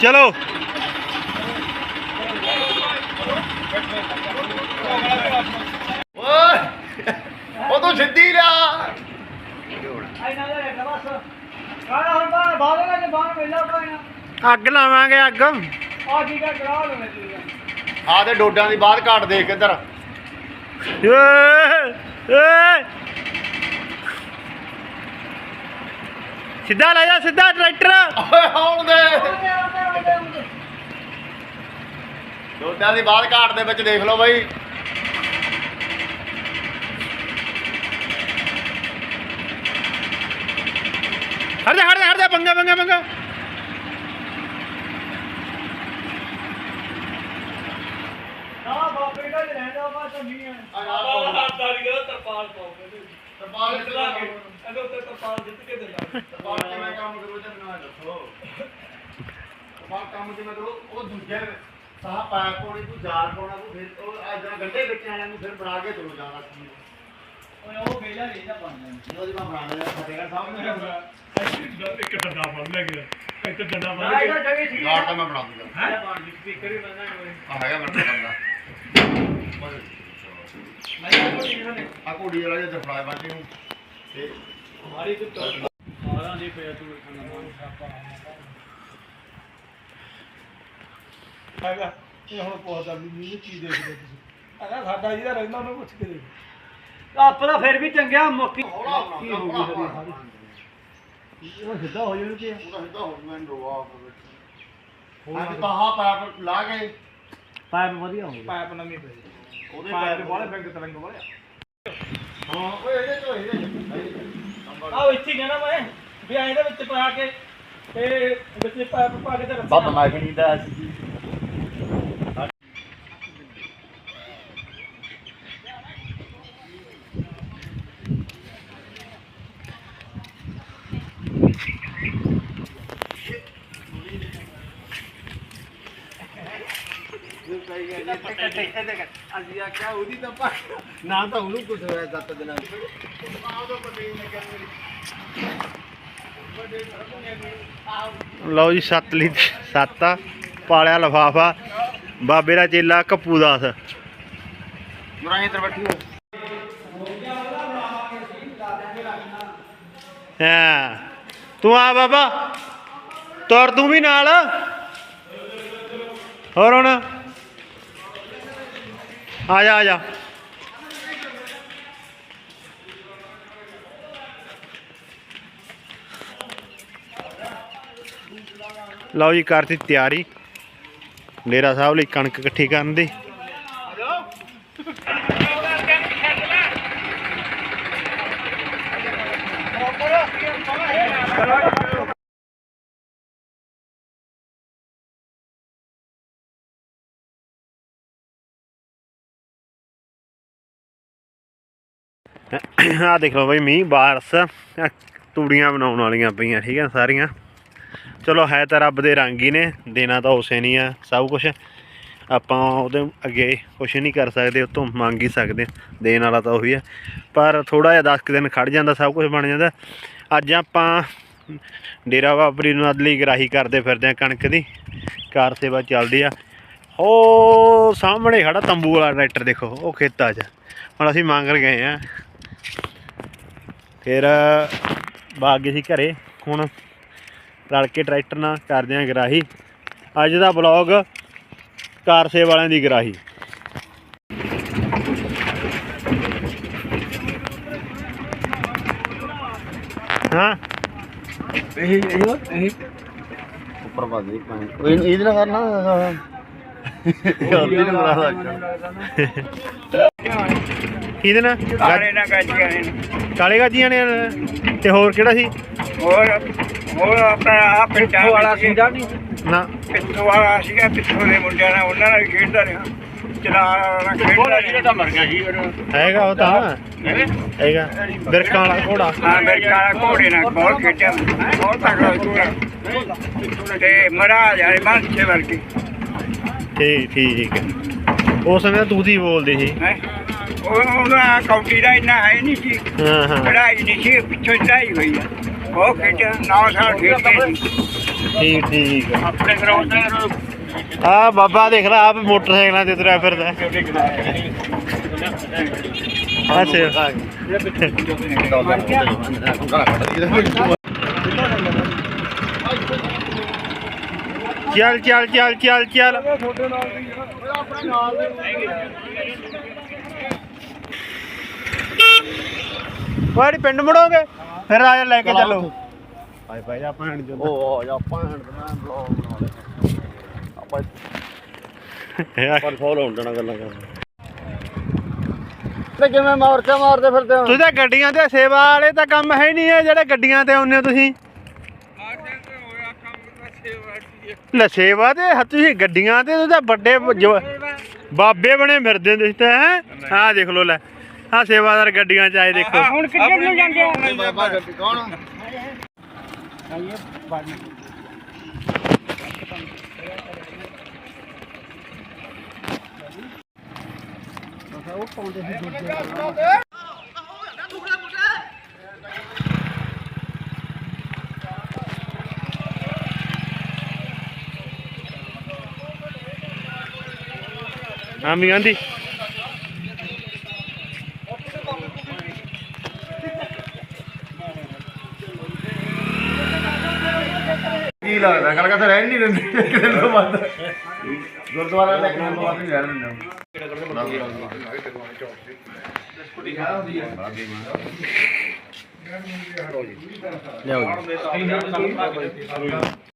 ਚਲੋ। ਓਏ ਉਹ ਤੂੰ ਸਿੱਧੀ ਦਾ ਬਾਹਰ ਬਾਹਰ ਬਾਹਰ ਪਾਣਾ ਅੱਗ ਲਾਵਾਂਗੇ ਅੱਗ। ਆ ਠੀਕ ਹੈ ਕਰਾ ਲਓ ਜੀ ਆ ਤੇ ਡੋਡਾਂ ਦੀ ਬਾਅਦ ਘਾਟ ਦੇਖ ਇੱਧਰ। ਏ ਏ ਸਿੱਧਾ ਲੈ ਜਾ ਸਿੱਧਾ ਟਰੈਕਟਰ ਓਏ ਆਉਣ ਦੇ ਡੋਡਾਂ ਦੀ ਬਾਅਦ ਘਾਟ ਦੇ ਵਿੱਚ ਦੇਖ ਲਓ ਬਾਈ ਹਟ ਜਾ ਹਟ ਜਾ ਹਟ ਜਾ ਪੰਗਾ ਪੰਗਾ ਪੰਗਾ ਨਾ ਬਾਪੇ ਦਾ ਰਹਿੰਦਾ ਬਾ ਚੰਗੀ ਹੈ ਤਰਪਾਲ ਤਰਪਾਲ ਇਹਦੇ ਉੱਤੇ ਤਰਪਾਲ ਜਿੱਤ ਕੇ ਦਿੰਦਾ। ਤਰਪਾਲ ਕਿਵੇਂ ਕੰਮ ਕਰੂ ਤੇ ਮੈਨੂੰ ਇਹ ਦੱਸੋ। ਤਰਪਾਲ ਕੰਮ ਕਿਵੇਂ ਕਰੂ ਉਹ ਦੂਜੇ ਸਾਹ ਪਾਇਪ ਪਾਉਣੀ ਤੂੰ ਜਾਲ ਪਾਉਣਾ ਤੂੰ ਫਿਰ ਉਹ ਆ ਜਿਹੜਾ ਗੰਡੇ ਵਿੱਚ ਆਇਆ ਨੂੰ ਫਿਰ ਬਣਾ ਕੇ ਤੁਰ ਜਾਣਾ ਸੀ ਓਏ ਉਹ ਵੇਲਾ ਨਹੀਂ ਨਾ ਬਣਦਾ ਉਹਦੀ ਮੈਂ ਬਣਾ ਲਿਆ ਫਤਿਹਗੜ੍ਹ ਸਾਹਿਬ ਨੇ ਇੱਕ ਡੰਡਾ ਫੜ ਲੈ ਗਿਆ ਇੱਕ ਡੰਡਾ ਫੜ ਨਾ ਠੀਕ ਲਾਟ ਤਾਂ ਮੈਂ ਬਣਾ ਦੂੰਗਾ। ਹੈ? ਬਣ ਜੀ ਸਪੀਕਰ ਵੀ ਬੰਦਾ ਆ ਹੈਗਾ ਕੋਲ ਬੰਦਾ। ਮੈਂ ਤਾਂ ਕੋਈ ਨਹੀਂ ਨੇ ਆ ਘੋੜੀ ਵਾਲਾ ਜਿਹਾ ਦਫੜਾਇਆ ਬਾਜੀ ਨੂੰ। ਤੇ ਹਮਾਰੀ ਤੇ ਸਾਰਾ ਨਹੀਂ ਪਿਆ ਤੂੰ ਖਾਣਾ ਸਾਪਾ ਹੈਗਾ। ਇਹ ਹੁਣ ਪੁੱਛਦਾ ਵੀ ਨਹੀਂ ਕੀ ਦੇਖਦੇ ਤੁਸੀਂ? ਹੈਗਾ ਸਾਡਾ ਜਿਹਦਾ ਰਹਿੰਦਾ ਉਹਨੂੰ ਪੁੱਛ ਕੇ ਦੇਖ। ਆਪ ਦਾ ਫਿਰ ਵੀ ਚੰਗਿਆ ਮੁੱਕੀ ਹੌਲਾ ਕੀ ਹੋ ਗਈ ਤੇਰੀ ਸਾਰੀ। ਉਹ ਸਿੱਧਾ ਹੋ ਜਾਣ ਤੇ ਉਹਦਾ ਸਿੱਧਾ ਹੋ ਗਿਆ ਰੋਆ ਹੋਰ ਅੱਜ ਤਾਂ ਆਹ ਪੈਪ ਲਾ ਕੇ। ਪਾਇਪ ਵਧੀਆ ਹੋ ਗਿਆ। ਪਾਇਪ ਨਵੀਂ ਪਈ। ਉਹਦੇ ਪਾਇਪ ਪੈਪ ਵਾਲੇ ਬੈਂਕ ਤਲੰਗ ਵਾਲੇ ਹਾਂ ਓਏ ਇਹਦੇ ਤੋਂ ਇਹਦੇ ਆਹ ਇੱਥੇ ਕਹਿਣਾ ਮੈਂ, ਵੀ ਐਂ ਦੇ ਵਿੱਚ ਪਾ ਕੇ ਤੇ ਵਿੱਚ ਪਾਇਪ ਪਾ ਕੇ ਤੇ ਰੱਸੀ ਬੱਬ ਮੈਂ ਨਹੀਂ ਦਾ ਨਾ ਤਾਂ ਉਹਨੂੰ ਕੁਝ ਹੋਇਆ ਦੱਤ ਦਿਨਾਂ ਲਓ ਜੀ, ਸੱਤ ਲੀ ਸੱਤ ਆ, ਪਾਲਿਆ ਲਫਾਫਾ, ਬਾਬੇ ਦਾ ਚੇਲਾ ਕੱਪੂ ਦਾਸ ਮੁਰਾਈ ਇੱਧਰ ਬੈਠੀ ਹਾਂ, ਤੂੰ ਆ ਬਾਬਾ, ਤੁਰ ਤੂੰ ਵੀ ਨਾਲ। ਹੋਰ ਹੁਣ? ਆ ਜਾ ਆ ਜਾ ਲਓ ਜੀ ਕਰਤੀ ਤਿਆਰੀ। ਡੇਰਾ ਸਾਹਿਬ ਲਈ ਕਣਕ ਇਕੱਠੀ ਕਰਨ ਦੀ। ਆ ਦੇਖ ਲਓ ਬਈ ਮੀਂਹ, ਬਾਰਸ ਤੂੜੀਆਂ ਬਣਾਉਣ ਵਾਲੀਆਂ ਪਈਆਂ, ਠੀਕ ਆ ਸਾਰੀਆਂ। ਚਲੋ, ਹੈ ਤਾਂ ਰੱਬ ਦੇ ਰੰਗ ਹੀ ਨੇ, ਦੇਣਾ ਤਾਂ ਉਸੇ ਨਹੀਂ ਆ, ਸਭ ਕੁਝ ਆਪਾਂ ਉਹਦੇ ਅੱਗੇ ਕੁਝ ਨਹੀਂ ਕਰ ਸਕਦੇ ਉਹ ਤੋਂ ਮੰਗ ਹੀ ਸਕਦੇ ਹਾਂ। ਦੇਣ ਵਾਲਾ ਤਾਂ ਉਹੀ ਆ ਪਰ ਥੋੜਾ ਜਿਹਾ 10 ਕੁ ਦਿਨ ਖੜ ਜਾਂਦਾ, ਸਭ ਕੁਝ ਬਣ ਜਾਂਦਾ। ਅੱਜ ਆਪਾਂ ਡੇਰਾ ਬਾਬਰੀ ਨੂੰ ਅਦਲੀ ਗਰਾਹੀ ਕਰਦੇ ਫਿਰਦੇ ਆ ਕਣਕ ਦੀ, ਕਾਰ ਸੇਵਾ ਚੱਲਦੀ ਆ। ਉਹ ਸਾਹਮਣੇ ਖੜਾ ਤੰਬੂ ਵਾਲਾ ਟਰੈਕਟਰ ਦੇਖੋ, ਉਹ ਖੇਤਾਂ 'ਚ। ਹੁਣ ਅਸੀਂ ਮੰਗ ਗਏ ਆ ਫਿਰ ਬਾਗ ਗਏ ਸੀ ਘਰੇ ਹੁਣ ਰਲ ਕੇ ਟਰੈਕਟਰ ਨਾਲ ਕਰਦੇ ਆਂ ਗਰਾਹੀ। ਅੱਜ ਦਾ ਬਲੌਗ ਕਾਰ ਸੇ ਵਾਲਿਆਂ ਦੀ ਗਰਾਹੀ। ਹਾਂ? ਇਹ ਇਹ ਇਹ। ਉੱਪਰ ਪਾ ਦੇ ਪਾਣੀ। ਇਹ ਇਹਦੇ ਨਾਲ ਕਰਨਾ ਉਹਦੀ ਨਾਲ ਬਣਾ ਕਿਹਦੇ ਨਾਲ? ਕਾਲੇ ਨਾ ਗੱਜੀਆਂ ਨੇ। ਕਾਲੇ ਗਾਜੀਆਂ ਨੇ ਤੇ ਹੋਰ ਕਿਹੜਾ ਸੀ? ਹੋਰ ਹੋਰ ਆਪਣਾ ਆ ਪਿੰਡਾਂ ਵਾਲਾ ਸੀਗਾ ਨਹੀਂ? ਨਾ। ਪਿੱਥੋਂ ਵਾਲਾ ਸੀਗਾ ਪਿੱਥੋਂ ਦੇ ਮੁੰਡਿਆਂ ਨਾਲ ਉਹਨਾਂ ਨਾਲ ਵੀ ਖੇਡਦਾ ਰਿਹਾ। ਚਲਾ ਨਾਲ ਖੇਡਦਾ ਰਿਹਾ। ਤਾਂ ਮਰ ਗਿਆ ਜੀ ਹੈਗਾ ਉਹ ਤਾਂ। ਹੈਗਾ? ਬਿਰਕਾਂ ਵਾਲਾ ਘੋੜਾ। ਹਾਂ ਮੇਰੇ ਕਾਲਾ ਘੋੜੇ ਨਾਲ ਬਹੁਤ ਖੇਡਿਆ। ਬਹੁਤ ਤਕੜਾ ਘੋੜਾ ਤੇ ਮਰਾ ਜਾਏ ਮਾਂਸੇ ਵਰਗੀ ਠੀਕ ਠੀਕ ਹੈ। ਉਸ ਸਮੇਂ ਤੂੰ ਦੀ ਬੋਲਦੀ ਸੀ। ਹੈ? ਉਹ ਉਹਨਾਂ ਕੌਟੀ ਦਾ ਇੰਨਾ ਹੈ ਨਹੀਂ ਸੀ। ਹਾਂ ਹਾਂ। ਲੜਾਈ ਨਹੀਂ ਸੀ ਪਿੱਛੋਂ ਚੜਾਈ ਹੋਈ ਆ। ਉਹ ਖੇਡਿਆ ਨੌ ਸਾਲ ਖੇਡਦੇ ਸੀ ਠੀਕ ਠੀਕ ਆਪਣੇ ਗਰਾਊਂਡ ਦਾ ਆ ਬਾਬਾ ਦੇਖ ਲੈ ਆਪ ਮੋਟਰਸਾਈਕਲਾਂ ਤੇ ਤੁਰਿਆ ਫਿਰਦਾ। ਅੱਛਾ। ਚੱਲ ਚੱਲ ਚੱਲ ਚੱਲ ਚੱਲ। ਤੁਹਾਡੇ ਨਾਲ ਦੀ ਆ। ਆਪਣੇ ਨਾਲ ਦੇ ਵਾੜੀ ਪਿੰਡ ਮੁੜੋਗੇ? ਫਿਰ ਆ ਜਾ ਲੈ ਕੇ ਚੱਲੋ। ਹਾਏ ਭਾਈ ਆ ਭੈਣ ਜੋ ਉਹ ਆ ਜਾ ਭੈਣ ਦਾ ਮੈਂ ਬਲੌਗ ਬਣਾ ਲਿਆ ਆਪਾਂ ਪਰ ਫੋਲੋ ਹੁੰਦਣਾ ਗੱਲਾਂ ਕਰਨ। ਤੇ ਕਿਵੇਂ ਮੋਰਚਾ ਮਾਰਦੇ ਫਿਰਦੇ ਹੋ? ਤੁਸੀਂ ਤਾਂ ਗੱਡੀਆਂ ਤੇ ਸੇਵਾ ਵਾਲੇ ਤਾਂ ਕੰਮ ਹੈ ਨਹੀਂ ਹੈ ਜਿਹੜੇ ਗੱਡੀਆਂ ਤੇ ਆਉਂਦੇ ਹੋ ਤੁਸੀਂ। ਲੈ ਸੇਵਾ ਤੇ ਹ- ਤੁਸੀਂ ਗੱਡੀਆਂ ਤੇ ਤਾਂ ਵੱਡੇ ਬਾਬੇ ਬਣੇ ਫਿਰਦੇ ਹੋ ਤੁਸੀਂ ਤਾਂ ਹੈ? ਆਹ ਦੇਖ ਲਓ ਲੈ। ਆਹ ਸੇਵਾਦਾਰ ਗੱਡੀਆਂ ਚ ਆਏ ਦੇਖੋ। ਹੁਣ ਕਿੱਧਰ ਨੂੰ ਜਾਂਦੇ ਆ? ਬਾਬਾ ਗੱਡੀ ਕੌਣ ਆਮੀ ਗਾਂਧੀ ਕੀ ਲੱਗਦਾ